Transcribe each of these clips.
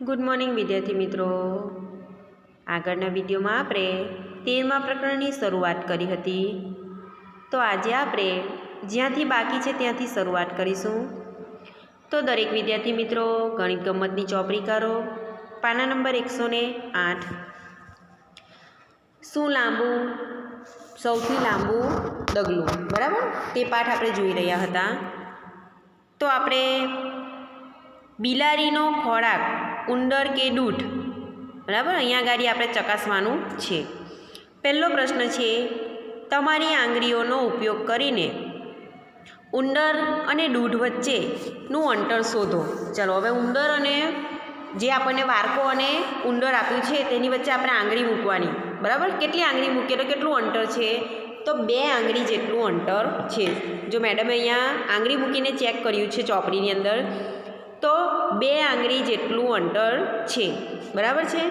Good morning વિદ્યાર્થી મિત્રો. આગળના વિડીયોમાં આપણે તેરમા પ્રકરણની શરૂઆત કરી હતી. તો આજે આપણે જ્યાંથી બાકી છે ત્યાંથી શરૂઆત કરીશું. તો દરેક વિદ્યાર્થી મિત્રો, ગણિત ગમતની ચોપડી કરો. પાના નંબર એકસો ને આઠ. શું લાંબુ? સૌથી લાંબુ ડગલું. બરાબર? તે પાઠ આપણે જોઈ રહ્યા હતા. તો આપણે બિલાડીનો ખોરાક ઉંદર કે દૂધ? બરાબર? અહીંયા ગાડી આપણે ચકાસવાનું છે. પહેલો પ્રશ્ન છે, તમારી આંગળીઓનો ઉપયોગ કરીને ઉંદર અને દૂધ વચ્ચેનું અંતર શોધો. ચાલો, હવે ઉંદર અને જે આપણને વારકો અને ઉંદર આપ્યું છે, તેની વચ્ચે આપણે આંગળી મૂકવાની. બરાબર? કેટલી આંગળી મૂકીએ તો કેટલું અંતર છે? તો બે આંગળી જેટલું અંતર છે. જો મેડમે અહીંયા આંગળી મૂકીને ચેક કર્યું છે ચોપડીની અંદર તો બે આંગળી જેટલું અંતર છે. બરાબર છે?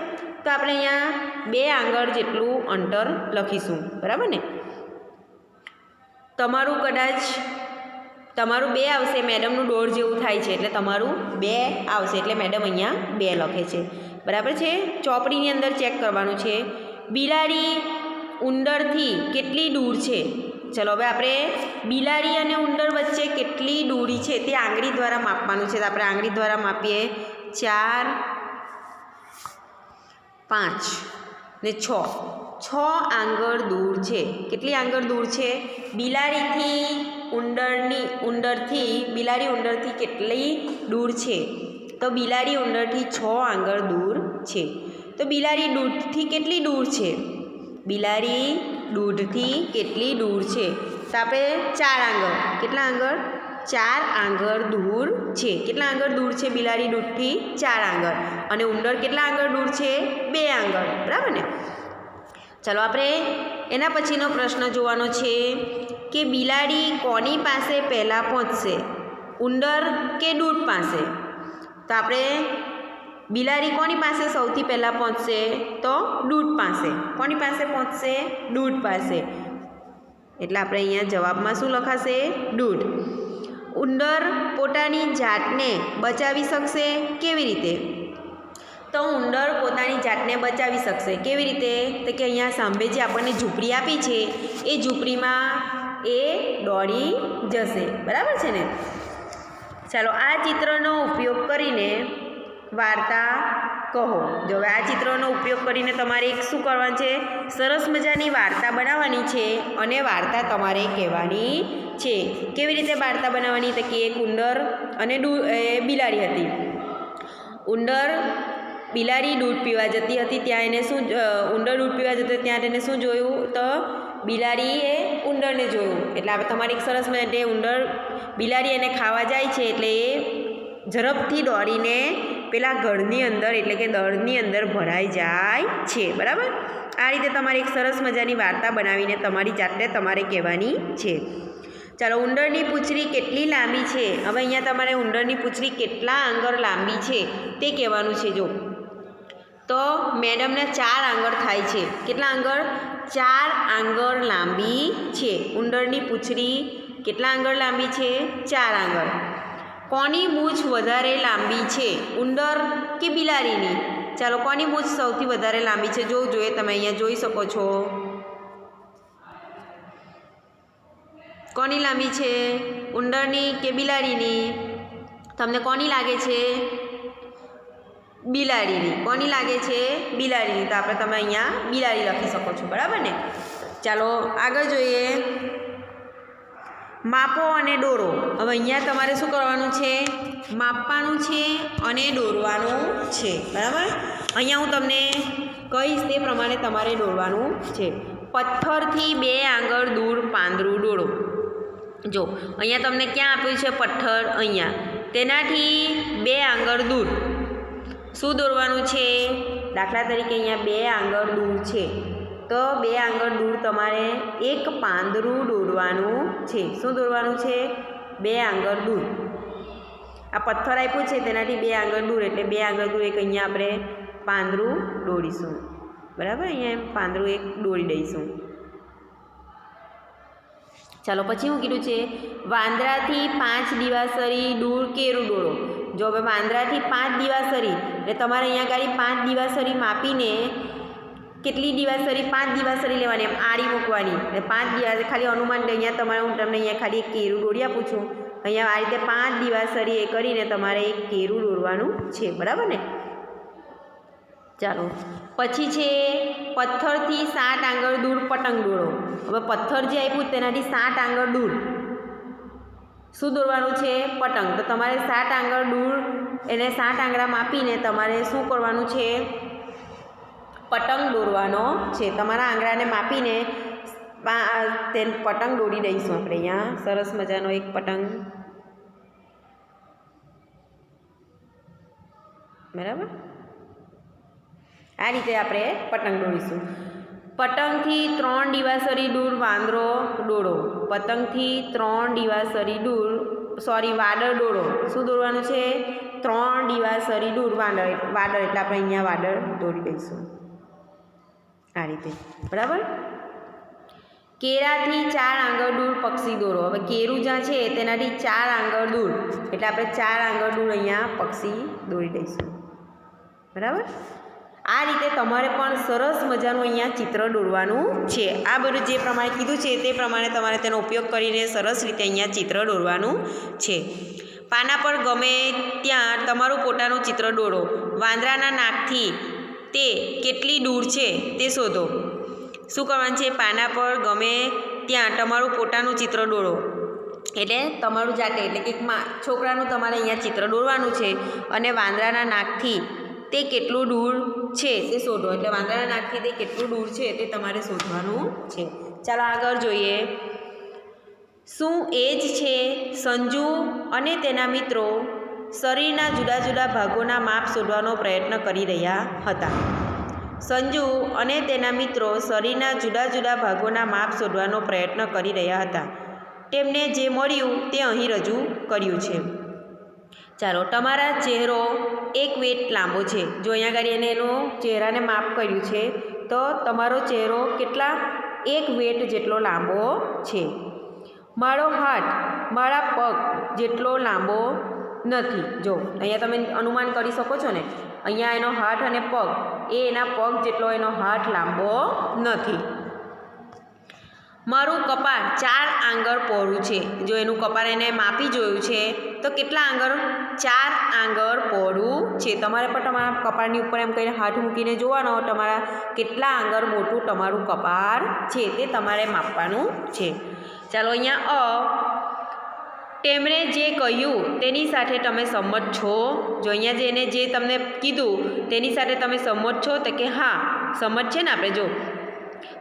તો આપણે અહીંયા બે આંગળ જેટલું અંતર લખીશું. બરાબર ને? તમારું કદાચ, તમારું બે આવશે, મેડમનું દોઢ જેવું થાય છે, એટલે તમારું બે આવશે, એટલે મેડમ અહીંયા બે લખે છે. બરાબર છે? ચોપડીની અંદર ચેક કરવાનું છે. બિલાડી ઉંદરથી કેટલી દૂર છે? ચલો, હવે આપણે બિલાડી અને ઉંદર વચ્ચે કેટલી દૂરી છે તે આંગળી દ્વારા માપવાનું છે. તો આપણે આંગળી દ્વારા માપીએ. ચાર, પાંચ ને છ. છ આંગળ દૂર છે. કેટલી આંગળ દૂર છે? બિલાડીથી ઉંદરની, ઉંદરથી, બિલાડી ઉંદરથી કેટલી દૂર છે? તો બિલાડી ઉંદરથી છ આંગળ દૂર છે. તો બિલાડી દૂરથી કેટલી દૂર છે? બિલાડી દૂધથી કેટલી દૂર છે? તો આપણે ચાર આંગળ. કેટલા આંગળ? ચાર આંગળ દૂર છે. કેટલા આંગળ દૂર છે બિલાડી દૂધથી? ચાર આંગળ. અને ઉંદર કેટલા આંગળ દૂર છે? બે આંગળ. બરાબર ને? ચાલો આપણે એના પછીનો પ્રશ્ન જોવાનો છે કે બિલાડી કોની પાસે પહેલાં પહોંચશે? ઉંદર કે દૂધ પાસે? તો આપણે બિલાડી કોની પાસે સૌથી પહેલાં પહોંચશે? તો દૂધ પાસે. કોની પાસે પહોંચશે? દૂધ પાસે. એટલે આપણે અહીંયા જવાબમાં શું લખાશે? દૂધ ઉંદર પોતાની જાતને બચાવી શકશે કેવી રીતે? તો ઉંદર પોતાની જાતને બચાવી શકશે કેવી રીતે? તો કે અહીંયા સાંભે જે આપણને ઝૂંપડી આપી છે, એ ઝૂંપડીમાં એ દોડી જશે. બરાબર છે ને? ચાલો આ ચિત્રનો ઉપયોગ કરીને વાર્તા કહો. જો હવે આ ચિત્રનો ઉપયોગ કરીને તમારે એક શું કરવાનું છે? સરસ મજાની વાર્તા બનાવવાની છે અને વાર્તા તમારે કહેવાની છે. કેવી રીતે વાર્તા બનાવવાની? તો કે એક ઉંદર અને ડુ એ બિલાડી હતી. ઉંદર બિલાડી દૂધ પીવા જતી હતી, ત્યાં એને શું ઉંદર દૂધ પીવા જતો ત્યાં તેને શું જોયું? તો બિલાડીએ ઉંદરને જોયું. એટલે આપણે તમારે એક સરસ મજા ઉંદર બિલાડી એને ખાવા જાય છે એટલે એ ઝડપથી દોડીને પેલા ઘરની અંદર, એટલે કે દળની અંદર ભરાઈ જાય છે, બરાબર? આ રીતે તમારે એક સરસ મજાની વાર્તા બનાવીને તમારી જાતે તમારે કહેવાની છે. ચાલો, ઉંદરની પૂંછડી કેટલી લાંબી છે? હવે અહીંયા તમારે ઉંદરની પૂંછડી કેટલા આંગળ લાંબી છે તે કહેવાનું છે, જો. તો મેડમને ચાર આંગળ થાય છે. કેટલા આંગળ? ચાર આંગળ લાંબી છે. ઉંદરની પૂંછડી કેટલા આંગળ લાંબી છે? ચાર આંગળ. કોની મૂછ વધારે લાંબી છે? ઉંદર કે બિલાડીની? ચાલો, કોની મૂછ સૌથી વધારે લાંબી છે? જોવું જોઈએ તમે અહીંયા જોઈ શકો છો. કોની લાંબી છે? ઉંદરની કે બિલાડીની? તમને કોની લાગે છે? બિલાડીની. કોની લાગે છે? બિલાડીની. તો આપણે તમે અહીંયા બિલાડી લખી શકો છો. બરાબર ને? ચાલો, આગળ જોઈએ. માપો અને દોરો. હવે અહીંયા તમારે શું કરવાનું છે? માપવાનું છે અને દોરવાનું છે. બરાબર? અહીંયા હું તમને કહીશ તે પ્રમાણે તમારે દોરવાનું છે. પથ્થરથી બે આંગળ દૂર પાંદરું દોરો. જો, અહીંયા તમને ક્યાં આપ્યું છે? પથ્થર અહીંયા. તેનાથી બે આંગળ દૂર. શું દોરવાનું છે? દાખલા તરીકે અહીંયા બે આંગળ દૂર છે. તો બે આંગળ દૂર તમારે એક પાંદરું દોરવાનું છે. શું દોરવાનું છે? બે આંગળ દૂર. આ પથ્થર આપ્યું છે, તેનાથી બે આંગળ દૂર, એટલે બે આંગળ દૂર એક અહીંયા આપણે પાંદરું દોરીશું બરાબર? અહીંયા એમ પાંદરું એક દોરી દઈશું. ચાલો, પછી હું કીધું છે, વાંદરાથી પાંચ દિવાસરી દૂર કેરું દોરો જો હવે વાંદરાથી પાંચ દિવાસરી, એટલે તમારે અહીંયા ગાડી પાંચ દિવાસરી માપીને કેટલી દિવાસરી, પાંચ દિવાસરી લેવાની, એમ આડી મૂકવાની. એટલે પાંચ દિવસ, ખાલી અનુમાન અહીંયા તમારે, હું તમને અહીંયા ખાલી એક કેરું દોરી આપું છું અહીંયા આ રીતે પાંચ દિવાસરી એ કરીને તમારે એક કેરું દોરવાનું છે, બરાબર ને? ચાલો. પછી છે, પથ્થરથી સાત આંગળ દૂર પતંગ દોરો. હવે પથ્થર જે આપ્યું તેનાથી સાત આંગળ દૂર. શું દોરવાનું છે? પતંગ. તો તમારે સાત આંગળ દૂર, એને સાત આંગળા માપીને તમારે શું કરવાનું છે? પતંગ દોરવાનો છે. તમારા આંગળાને માપીને તે પતંગ દોરી દઈશું આપણે અહીંયા. સરસ મજાનો એક પતંગ. બરાબર? આ રીતે આપણે પતંગ દોરીશું. પતંગથી ત્રણ દિવાસરી દૂર વાંદરો દોડો પતંગથી ત્રણ દિવાસરી દૂર સોરી, વાદળ દોડો શું દોરવાનું છે? ત્રણ દિવાસરી દૂર વાદળ વાદળ એટલે આપણે અહીંયા વાદળ દોરી દઈશું. આ રીતે. બરાબર? કેરાથી ચાર આંગળ દૂર પક્ષી દોરો. હવે કેરું જ્યાં છે, તેનાથી ચાર આંગળ દૂર. એટલે આપણે ચાર આંગળ દૂર અહીંયા પક્ષી દોરી દઈશું. બરાબર? આ રીતે તમારે પણ સરસ મજાનું અહીંયા ચિત્ર દોરવાનું છે. આ બધું જે પ્રમાણે કીધું છે, તે પ્રમાણે તમારે તેનો ઉપયોગ કરીને સરસ રીતે અહીંયા ચિત્ર દોરવાનું છે. પાના પર ગમે ત્યાં તમારું પોતાનું ચિત્ર દોરો. વાંદરાના નાકથી તે કેટલી દૂર છે તે શોધો. શું કરવાનું છે? પાના પર ગમે ત્યાં તમારું પોતાનું ચિત્ર દોરો. એટલે તમારું જાતે, એટલે કે છોકરાનું તમારે અહીંયા ચિત્ર દોરવાનું છે અને વાંદરાના નાકથી તે કેટલું દૂર છે તે શોધો. એટલે વાંદરાના નાકથી તે કેટલું દૂર છે તે તમારે શોધવાનું છે. ચાલો આગળ જોઈએ. શું એ જ છે સંજુ અને તેના મિત્રો શરીરના જુદા જુદા ભાગોના માપ શોધવાનો પ્રયત્ન કરી રહ્યા હતા. સંજુ અને તેના મિત્રો શરીરના જુદા જુદા ભાગોના માપ શોધવાનો પ્રયત્ન કરી રહ્યા હતા. તેમને જે મળ્યું તે અહીં રજૂ કર્યું છે. ચાલો, તમારા ચહેરો એક વેટ લાંબો છે. જો અહીંયા આગળ એને એનો ચહેરાને માપ કર્યું છે, તો તમારો ચહેરો કેટલા? એક વેટ જેટલો લાંબો છે. મારો હાથ મારા પગ જેટલો લાંબો નથી. જો, અહીંયા તમે અનુમાન કરી શકો છો ને, અહીંયા એનો હાથ અને પગ, એ એના પગ જેટલો એનો હાથ લાંબો નથી. મારું કપાળ ચાર આંગળ પહોળું છે. જો એનું કપાળ એને માપી જોયું છે, તો કેટલા આંગળ? ચાર આંગળ પહોળું છે. તમારે પણ તમારા કપાળની ઉપર એમ કહીને હાથ મૂકીને જોવાનો, તમારા કેટલા આંગળ મોટું તમારું કપાળ છે તે તમારે માપવાનું છે. ચાલો અહીંયા અ તેમણે જે કહ્યું તેની સાથે તમે સંમત છો? જો અહીંયા જે એને જે તમને કીધું તેની સાથે તમે સંમત છો તો કે હા, સંમત છે ને આપણે? જો,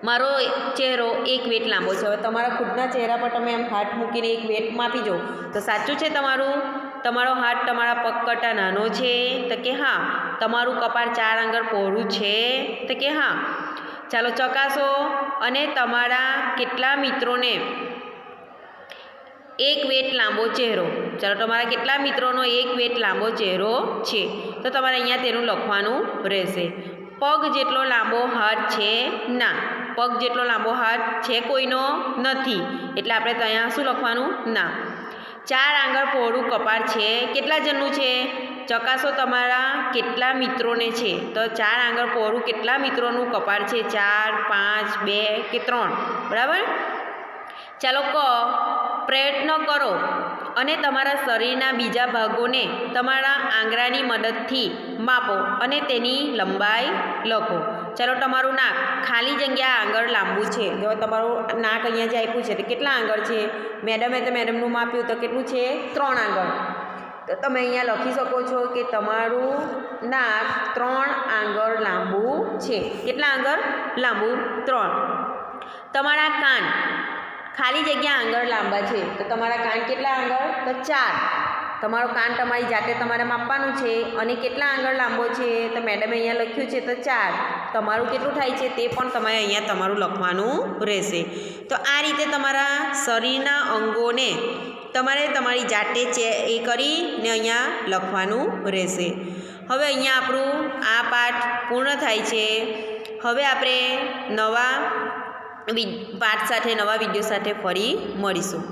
મારો ચહેરો એક વેટ લાંબો છે. હવે તમારા ખુદના ચહેરા પર તમે એમ હાથ મૂકીને એક વેટ માપી જો. તો સાચું છે તમારું? તમારો હાથ તમારા પગ કરતાં નાનો છે તો કે હા. તમારું કપાળ ચાર આંગળ પહોળું છે તો કે હા. ચાલો, ચકાસો. અને તમારા કેટલા મિત્રોને એક વેટ લાંબો ચહેરો. ચાલો તમારા કેટલા મિત્રોનો એક વેટ લાંબો ચહેરો છે? તો તમારે અહીંયા તેનું લખવાનું રહેશે. પગ જેટલો લાંબો હાથ છે? ના. પગ જેટલો લાંબો હાથ છે કોઈનો? નથી. એટલે આપણે ત્યાં શું લખવાનું? ના. ચાર આંગળ પહોળું કપાળ છે. કેટલા જણનું છે? ચકાસો તમારા કેટલા મિત્રોને છે? તો ચાર આંગળ પહોળું કેટલા મિત્રોનું કપાળ છે? ચાર, પાંચ, બે કે ત્રણ. બરાબર? ચાલો ક, પ્રયત્ન કરો. અને તમારા શરીરના બીજા ભાગોને તમારા આંગળાની મદદથી માપો અને તેની લંબાઈ લખો. ચાલો તમારું નાક ખાલી જગ્યા આંગળ લાંબુ છે. જો તમારું નાક અહીંયા જે આપ્યું છે તો કેટલા આંગળ છે? મેડમે તો મેડમનું માપ્યું તો કેટલું છે? ત્રણ આંગળ. તો તમે અહીંયા લખી શકો છો કે તમારું નાક ત્રણ આંગળ લાંબુ છે. કેટલા આંગળ? લાંબુ ત્રણ. તમારા કાન ખાલી જગ્યા આંગળ લાંબા છે. તો તમારા કાન કેટલા આંગળ? તો ચાર. તમારો કાન તમારી જાતે તમારે માપવાનું છે અને કેટલા આંગળ લાંબો છે? તો મેડમે અહીંયા લખ્યું છે તો ચાર. તમારું કેટલું થાય છે તે પણ તમારે અહીંયા તમારું લખવાનું રહેશે. તો આ રીતે તમારા શરીરના અંગોને તમારે તમારી જાતે ચે એ કરીને અહીંયા લખવાનું રહેશે. હવે અહીંયા આપણું આ પાઠ પૂર્ણ થાય છે. હવે આપણે નવા પાઠ સાથે નવા વીડિયો સાથે ફરી મળીશું.